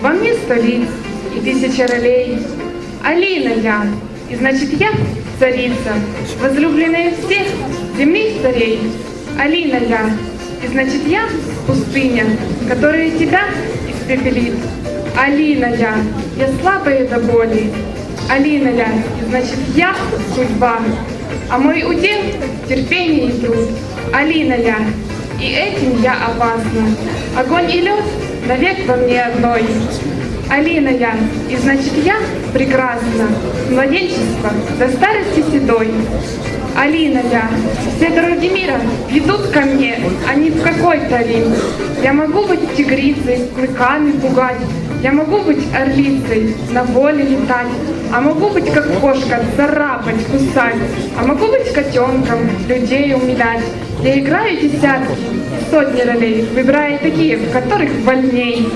Во мне сто лиц и тысяча ролей. Алина я, и значит я царица, возлюбленная всех земных царей. Алина я, и значит я пустыня, которая тебя испепелит. Алина я, я слабая до боли. Алина я, и значит я судьба, а мой удел терпение и труд. Алина я, и этим я опасна. Огонь и лед навек во мне одной. Алина я, и значит я прекрасна, с младенчества до старости седой. Алина я, все дороги мира ведут ко мне, а не в какой-то Рим. Я могу быть тигрицей, клыками пугать, я могу быть орлицей, на воле летать, а могу быть как кошка, царапать, кусать, а могу быть котенком, людей умилять. Я играю десятки, сотни ролей, выбирая такие, в которых больней.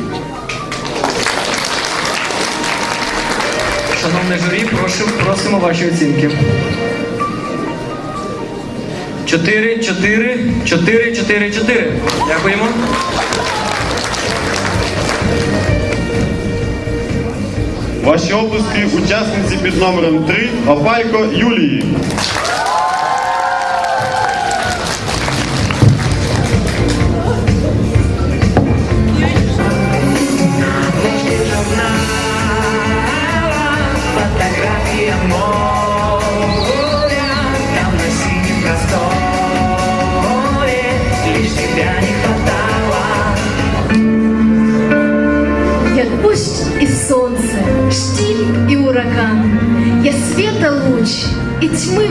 Шановне журі, прошу, просимо ваші оцінки. Чотири, чотири, чотири, чотири, чотири. Дякуємо. Ваші облиски учасниці під номером 3 Опалько Юлії.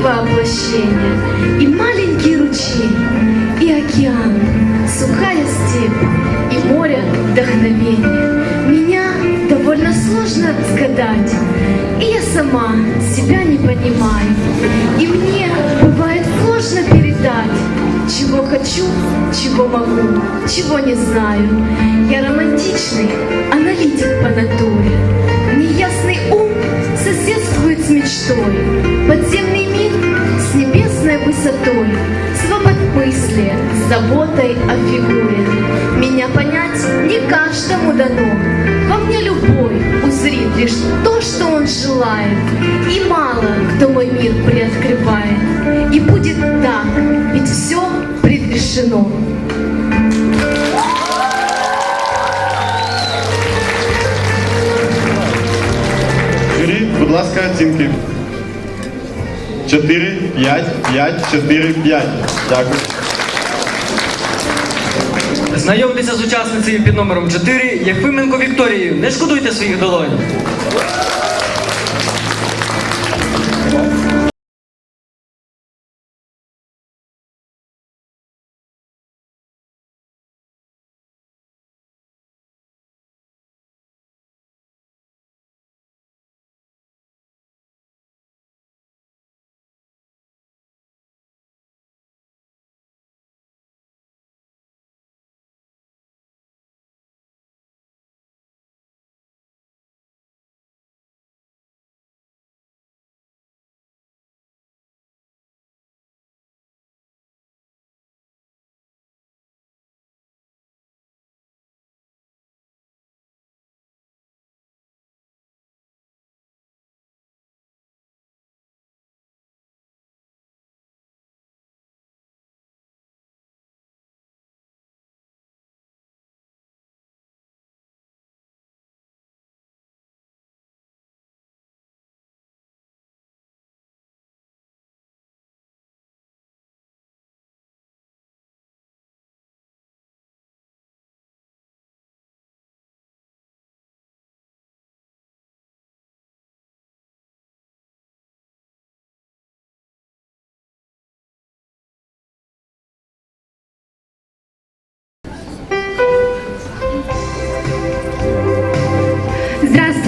Воплощение, и маленький ручей, и океан, сухая степь, и море вдохновения. Меня довольно сложно сказать, и я сама себя не понимаю. И мне бывает сложно передать, чего хочу, чего могу, чего не знаю. Я романтичный аналитик по натуре. Неясный ум соседствует с мечтой. Подземный мир высотой. Свободмыслие с заботой о фигуре. Меня понять не каждому дано. Во мне любой узрит лишь то, что он желает. И мало кто мой мир приоткрывает. И будет так, ведь все предрешено. Журі, будь ласка, оцінки. 4, 5, 5, 4, 5. Дякую. Знайомтеся з учасницею під номером 4 Єфименко Вікторією. Не шкодуйте своїх долонь.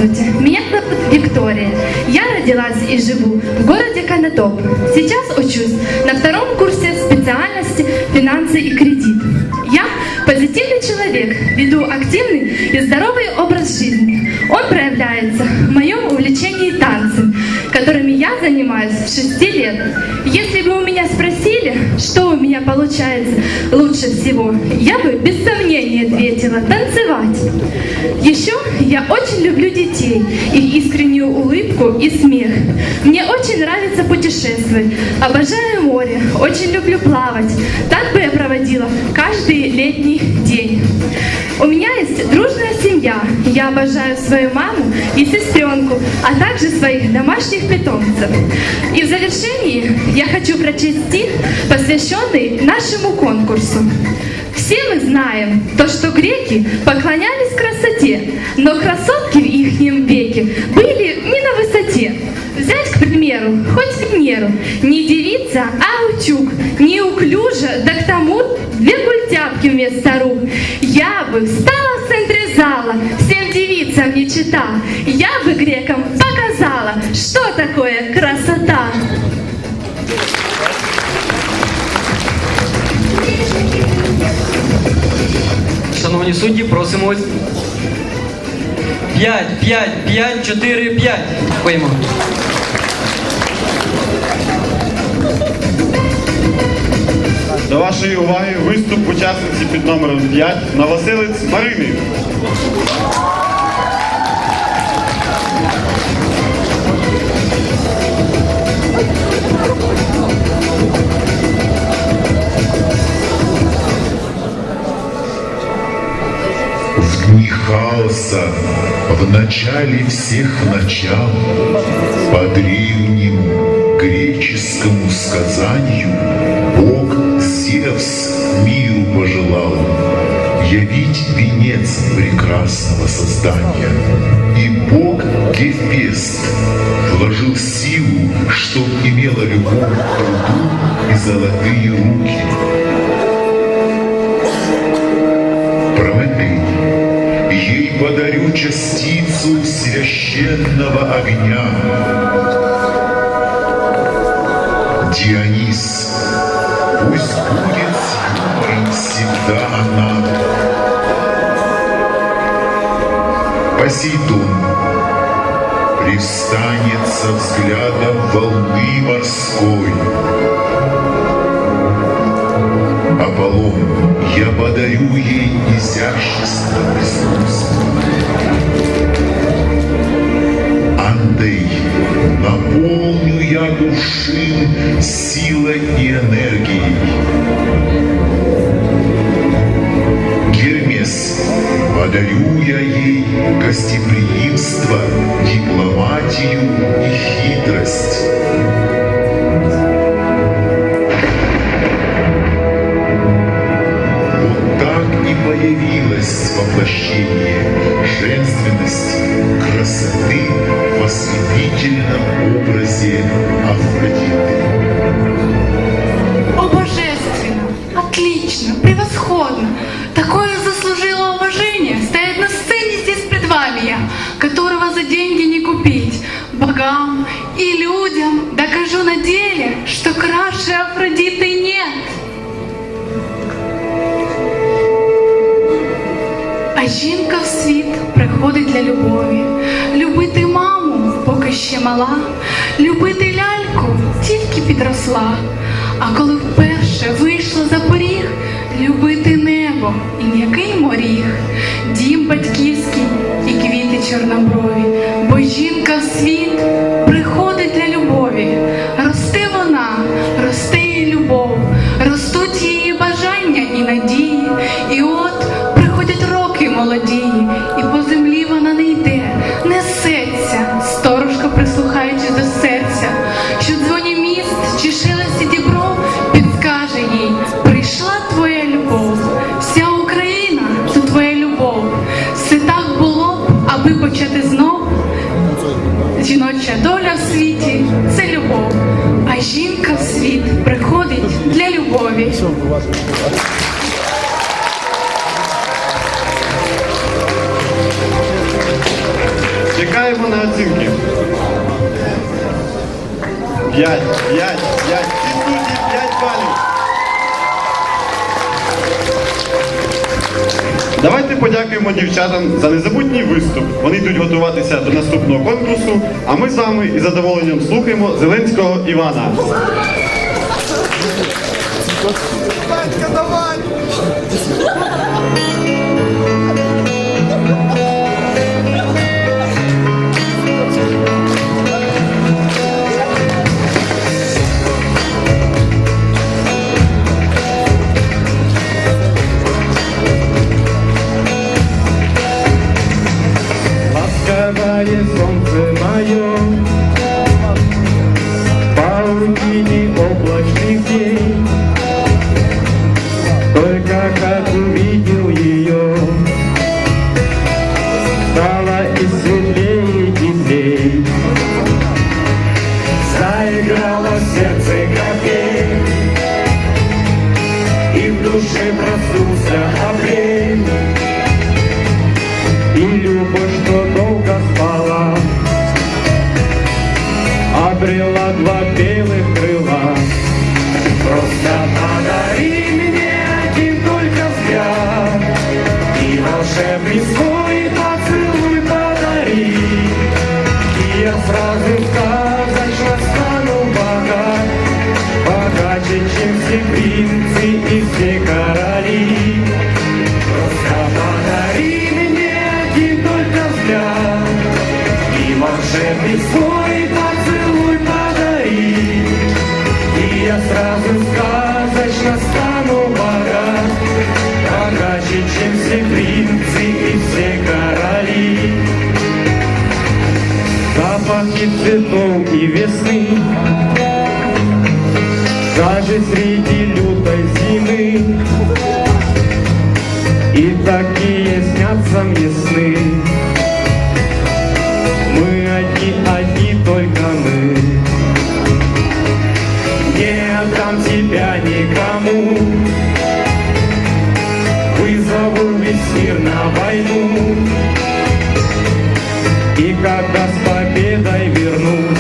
Здравствуйте, меня зовут Виктория. Я родилась и живу в городе Канатоп. Сейчас учусь на втором курсе специальности финансы и кредит. Я позитивный человек, веду активный и здоровый образ жизни. Он проявляется в моем увлечении танцем, которыми я занимаюсь с 6 лет. Если бы у меня спросили, что у меня получается лучше всего, я бы без сомнения ответила танцевать. Еще я очень люблю детей, их искреннюю улыбку и смех. Мне очень нравится путешествовать, обожаю море, очень люблю плавать. Так бы я проводила каждый летний день. У меня есть дружная семья. Я обожаю свою маму и сестренку, а также своих домашних питомцев. И в завершении я хочу прочесть стих, посвященный нашему конкурсу. Все мы знаем то, что греки поклонялись красоте, но красотки в их веке были не на высоте. Взять, к примеру, хоть Венеру, не девица, а утюг, неуклюже, да к тому две культяпки вместо рук. Я бы встала в центре зала, всем девицам не чита, я бы грекам показала, что такое красота. Шановні судді, просимо ось. 5, 5, 5, 4, 5. Дякуємо. До вашої уваги виступ учасниці під номером 5 Новоселець Марини. Хаоса, в начале всех начал, По древнему греческому сказанию Бог Зевс миру пожелал Явить венец прекрасного создания. И Бог Гефест вложил силу, чтоб имела любовь к труду и золотые руки. Частицу священного огня. Дионис, пусть будет с юмором всегда она. Посейдон, привстанет со взглядом волны морской. Я подарю ей изящество искусства. Андей, наполню я души силой и энергией. Гермес, подарю я ей гостеприимство, дипломатию красоты в ослепительном образе Афродиты. О, божественно! Отлично! Превосходно! Такое заслужило уважение стоять на сцене здесь пред вами я, которого за деньги не купить. Богам и людям докажу на деле, что краше Афродиты нет. А жінка в світ приходить для любові. Мала, любити ляльку тільки підросла. А коли вперше вийшла за поріг, любити небо і м'який моріг, дім батьківський і квіти чорноброві, бо жінка в світ приходить Чекаємо на оцінки. 5, 5, 5. Всі судді 5 балів. Давайте подякуємо дівчатам за незабутній виступ. Вони йдуть готуватися до наступного конкурсу, а ми з вами із задоволенням слухаємо Зеленського Івана. Ласковое Запахи цветов и весны. Даже среди лютой зимы. И такие снятся мне сны С победой вернусь.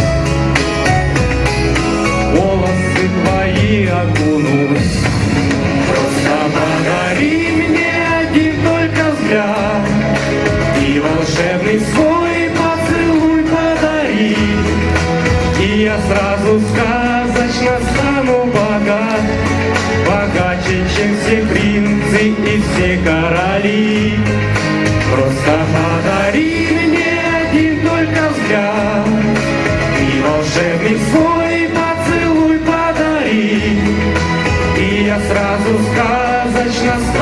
Волосы твои окунусь. Просто подари мне один только взгляд. И волшебный свой поцелуй подари. И я сразу сказочно стану богат. Богаче, чем все принцы и все короли. Просто подари взгляд И волшебный свой поцелуй подари. И я сразу сказочно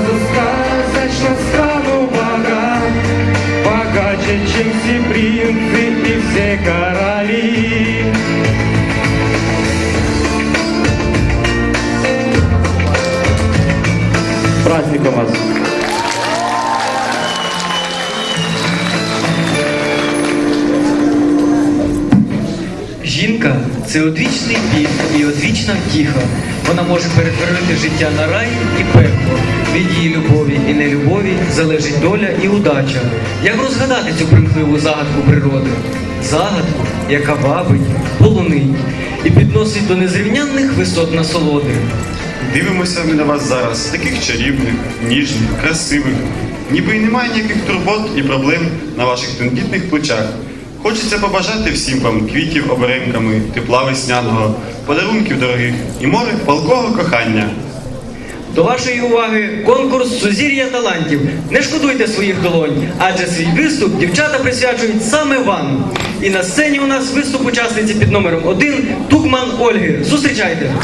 сказочно стану богат Богаче, чем все принцы и все короли праздником вас! Жінка це одвічний біль і одвічна втіха. Вона може перетворити життя на рай і пекло. Від її любові і нелюбові залежить доля і удача. Як розгадати цю примхливу загадку природи? Загадку, яка вабить, полонить і підносить до незрівнянних висот насолоди. Дивимося ми на вас зараз, таких чарівних, ніжних, красивих, ніби й немає ніяких турбот і проблем на ваших тендітних плечах. Хочеться побажати всім вам квітів оберемками, тепла весняного, подарунків дорогих і море палкого кохання. До вашої уваги конкурс Сузір'я талантів. Не шкодуйте своїх долонь, адже свій виступ дівчата присвячують саме вам. І на сцені у нас виступ учасниці під номером 1 Тукман Ольги. Зустрічайте!